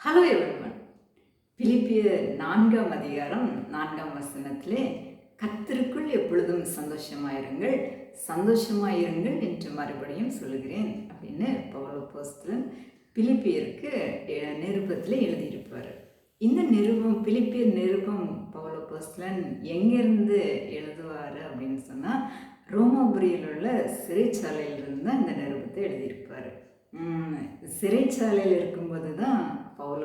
Hello everyone பிலிப்பிய நான்காம் அதிகாரம் நான்காம் வசனத்திலே கத்திற்குள் எப்பொழுதும் சந்தோஷமாயிருங்கள் சந்தோஷமாயிருங்கள் என்று மறுபடியும் சொல்லுகிறேன் அப்படின்னு பவுலோ போஸ்தலன் பிலிப்பியருக்கு நிருபத்தில் எழுதியிருப்பார். இந்த நிருபம் பிலிப்பியர் நிருபம் பவுலோ போஸ்தலன் எங்கேருந்து எழுதுவார் அப்படின்னு சொன்னால் ரோமாபுரியில் உள்ள சிறைச்சாலையிலிருந்து தான் இந்த நிருபத்தை எழுதியிருப்பார். சிறைச்சாலையில் இருக்கும்போது தான்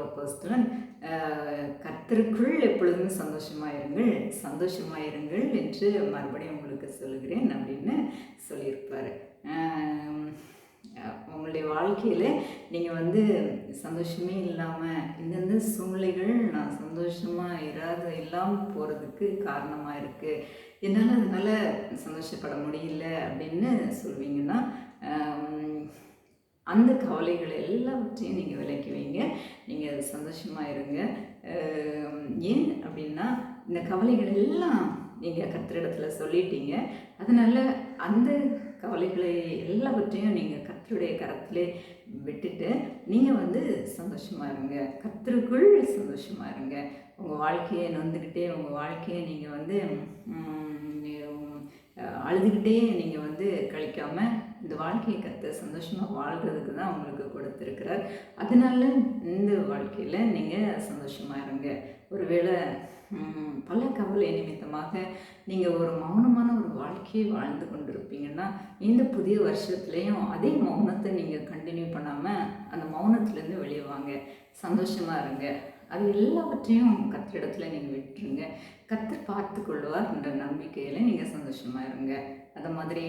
பவுலோ போஸ்தலன் ஆஹ், கர்த்தருக்குள் எப்பொழுதும் சந்தோஷமாயிருங்கள் சந்தோஷமாயிருங்கள் என்று மறுபடியும் உங்களுக்கு சொல்லுகிறேன் அப்படின்னு சொல்லியிருப்பார். உங்களுடைய வாழ்க்கையில் நீங்கள் வந்து சந்தோஷமே இல்லாமல் இந்தந்த சூழ்நிலைகள் நான் சந்தோஷமாக இராத இல்லாமல் போகிறதுக்கு காரணமாக இருக்குது என்னால் அதனால் சந்தோஷப்பட முடியல அப்படின்னு சொல்வீங்கன்னா அந்த கவலைகளை எல்லாவற்றையும் நீங்கள் விலக்கி வைங்க நீங்கள் சந்தோஷமாக இருங்க ஏன் அப்படின்னா இந்த கவலைகள் எல்லாம் நீங்கள் கத்திரிடத்தில் சொல்லிட்டீங்க. அதனால் அந்த கவலைகளை எல்லாவற்றையும் நீங்கள் கத்தருடைய கரத்திலே விட்டுட்டு நீங்கள் வந்து சந்தோஷமாக இருங்க. கத்தருக்குள் சந்தோஷமாக இருங்க. உங்கள் வாழ்க்கையை நொந்துக்கிட்டே உங்கள் வாழ்க்கையை நீங்கள் வந்து அழுதுகிட்டே நீங்கள் வந்து கழிக்காமல் இந்த வாழ்க்கையை கற்று சந்தோஷமாக வாழ்கிறதுக்கு தான் உங்களுக்கு கொடுத்துருக்கிறார். அதனால இந்த வாழ்க்கையில் நீங்கள் சந்தோஷமாக இருங்க. ஒருவேளை பல கவலை நிமித்தமாக நீங்கள் ஒரு மௌனமான ஒரு வாழ்க்கையை வாழ்ந்து கொண்டிருப்பீங்கன்னா இந்த புதிய வருஷத்துலேயும் அதே மௌனத்தை நீங்கள் கண்டினியூ பண்ணாமல் அந்த மௌனத்துலேருந்து வெளியே வாங்க. சந்தோஷமாக இருங்க. அது எல்லாவற்றையும் கத்திரிடத்துல நீங்கள் விட்டுருங்க. கத்தர் பார்த்து கொள்வார் என்ற நம்பிக்கையில் நீங்கள் சந்தோஷமாக இருங்க. அந்த மாதிரி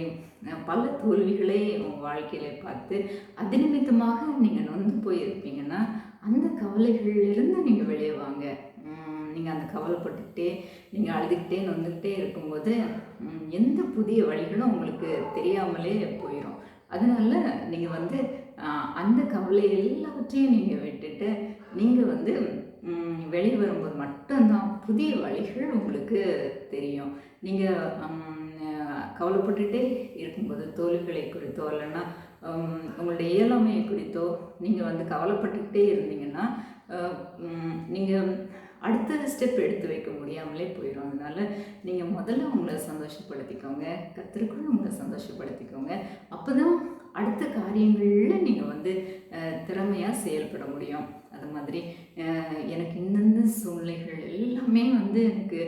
பல தோல்விகளை உங்கள் வாழ்க்கையில பார்த்து அது நிமித்தமாக நீங்கள் நொந்து போயிருப்பீங்கன்னா அந்த கவலைகளிலிருந்து நீங்கள் வெளியே வாங்க. நீங்கள் அந்த கவலைப்பட்டுக்கிட்டே நீங்கள் அழுதுகிட்டே நொந்துக்கிட்டே இருக்கும்போது எந்த புதிய வழிகளும் உங்களுக்கு தெரியாமலே போயிடும் அதனால நீங்கள் வந்து அந்த கவலை எல்லாவற்றையும் நீங்கள் விட்டுட்டு நீங்கள் வந்து வெளியே வரும்போது மட்டும்தான் புதிய வழிகள் உங்களுக்கு தெரியும். நீங்கள் கவலைப்பட்டுட்டே இருக்கும்போது தோல்விகளை குறித்தோ இல்லைன்னா உங்களுடைய இயலாமையை குறித்தோ நீங்கள் வந்து கவலைப்பட்டுக்கிட்டே இருந்தீங்கன்னா நீங்கள் அடுத்த ஸ்டெப் எடுத்து வைக்க முடியாமலே போயிடும் அதனால் நீங்கள் முதல்ல உங்களை சந்தோஷப்படுத்திக்கோங்க. கத்திற்குள்ள உங்களை சந்தோஷப்படுத்திக்கோங்க. அப்போ தான் அடுத்த காரியங்களில் நீங்கள் வந்து திறமையாக செயல்பட முடியும். அது மாதிரி எனக்கு இந்தந்த சூழ்நிலைகள் எல்லாமே வந்து எனக்கு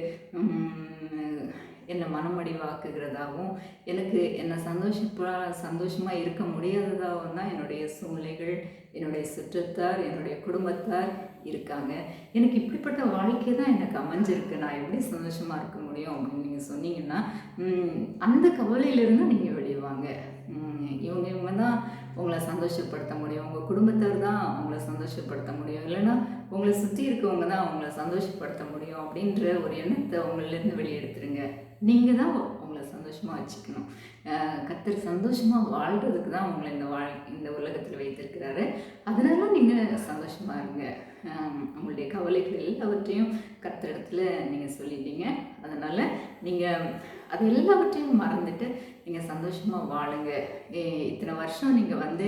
என்னை மனமடிவாக்குகிறதாகவும் எனக்கு என்னை சந்தோஷப்பா சந்தோஷமாக இருக்க முடியாததாகவும் தான் என்னுடைய சூழ்நிலைகள். என்னுடைய சுற்றத்தார் என்னுடைய குடும்பத்தார் இருக்காங்க. எனக்கு இப்படிப்பட்ட வாழ்க்கை தான் எனக்கு அமைஞ்சிருக்கு. நான் எப்படி சந்தோஷமாக இருக்க முடியும் அப்படின்னு நீங்கள் சொன்னீங்கன்னா அந்த கவலையிலேருந்து நீங்கள் வெளியே வாங்க. இவங்க இவங்க தான் உங்களை சந்தோஷப்படுத்த முடியும். உங்கள் குடும்பத்தார் தான் உங்களை சந்தோஷப்படுத்த முடியும். இல்லைன்னா உங்களை சுற்றி இருக்கவங்க தான் உங்களை சந்தோஷப்படுத்த முடியும் அப்படின்ற ஒரு எண்ணத்தை உங்களிலேருந்து வெளியெடுத்துருங்க நீங்கள் தான் உங்களை சந்தோஷமாக வச்சுக்கணும். கத்தர் சந்தோஷமாக வாழ்கிறதுக்கு தான் உங்களை இந்த வாழ் இந்த உலகத்தில் வைத்திருக்கிறாரு. அதனால நீங்கள் சந்தோஷமாக இருங்க. உங்களுடைய கவலைகள் எல்லாவற்றையும் கர்த்தரிடத்துல நீங்கள் சொல்லிட்டீங்க. அதனால் நீங்கள் அது எல்லாவற்றையும் மறந்துட்டு நீங்கள் சந்தோஷமாக வாழுங்க. இத்தனை வருஷம் நீங்கள் வந்து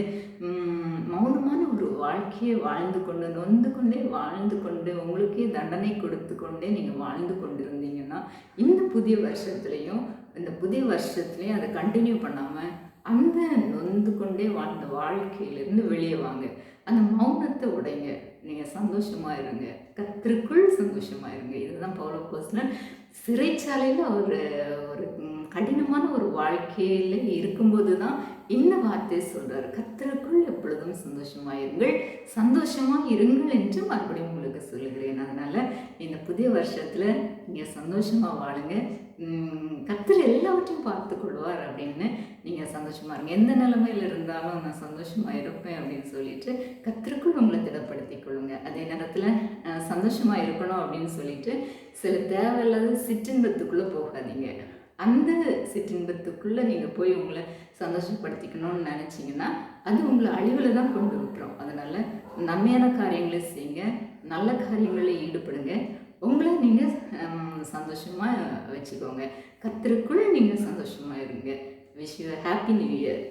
மௌனமான ஒரு வாழ்க்கையை வாழ்ந்து கொண்டு நொந்து கொண்டே வாழ்ந்து கொண்டு உங்களுக்கே தண்டனை கொடுத்து கொண்டே நீங்கள் வாழ்ந்து கொண்டு இருந்தீங்கன்னா இந்த புதிய வருஷத்துலேயும் இந்த புதிய வருஷத்துலேயும் அதை கண்டினியூ பண்ணாமல் அந்த நொந்து கொண்டே வாழ்ந்த வாழ்க்கையிலேருந்து வெளியே வாங்க. அந்த மௌனத்தை உடைங்க. நீங்கள் சந்தோஷமாக இருங்க கத்திற்குள் சந்தோஷமாக இருங்க இதுதான் பவுலோ கோஸ்லன் சிறைச்சாலையில் அவர் ஒரு கடினமான ஒரு வாழ்க்கையில் இருக்கும்போது தான் இந்த வார்த்தையை சொல்கிறார் கத்திற்குள் எப்பொழுதும் சந்தோஷமாக இருங்கள் சந்தோஷமாக இருங்கள் என்று மறுபடியும் உங்களுக்கு சொல்லுகிறேன். அதனால் இந்த புதிய வருஷத்தில் நீங்கள் சந்தோஷமாக வாழுங்க. ம், எல்லாவற்றையும் பார்த்து கொள்வார் அப்படின்னு நீங்கள் சந்தோஷமாக இருங்க. எந்த நிலைமையில் இருந்தாலும் நான் சந்தோஷமாக இருப்பேன் அப்படின்னு சொல்லிட்டு கத்திற்குள் உங்களை அதே நேரத்தில் சந்தோஷமாக இருக்கணும் அப்படின்னு சொல்லிட்டு சில தேவையில்லாத சிற்றின்பத்துக்குள்ளே போகாதீங்க. அந்த சிற்றின்பத்துக்குள்ளே நீங்கள் போய் உங்களை சந்தோஷப்படுத்திக்கணும்னு நினச்சிங்கன்னா அது உங்களை அழிவில் தான் கொண்டு விட்டுரும். அதனால் நன்மையான காரியங்களை செய்யுங்க நல்ல காரியங்களில் ஈடுபடுங்க. உங்களை நீங்கள் சந்தோஷமாக வச்சுக்கோங்க. கத்திற்குள் நீங்கள் சந்தோஷமாக இருங்க. Wish you happy new year.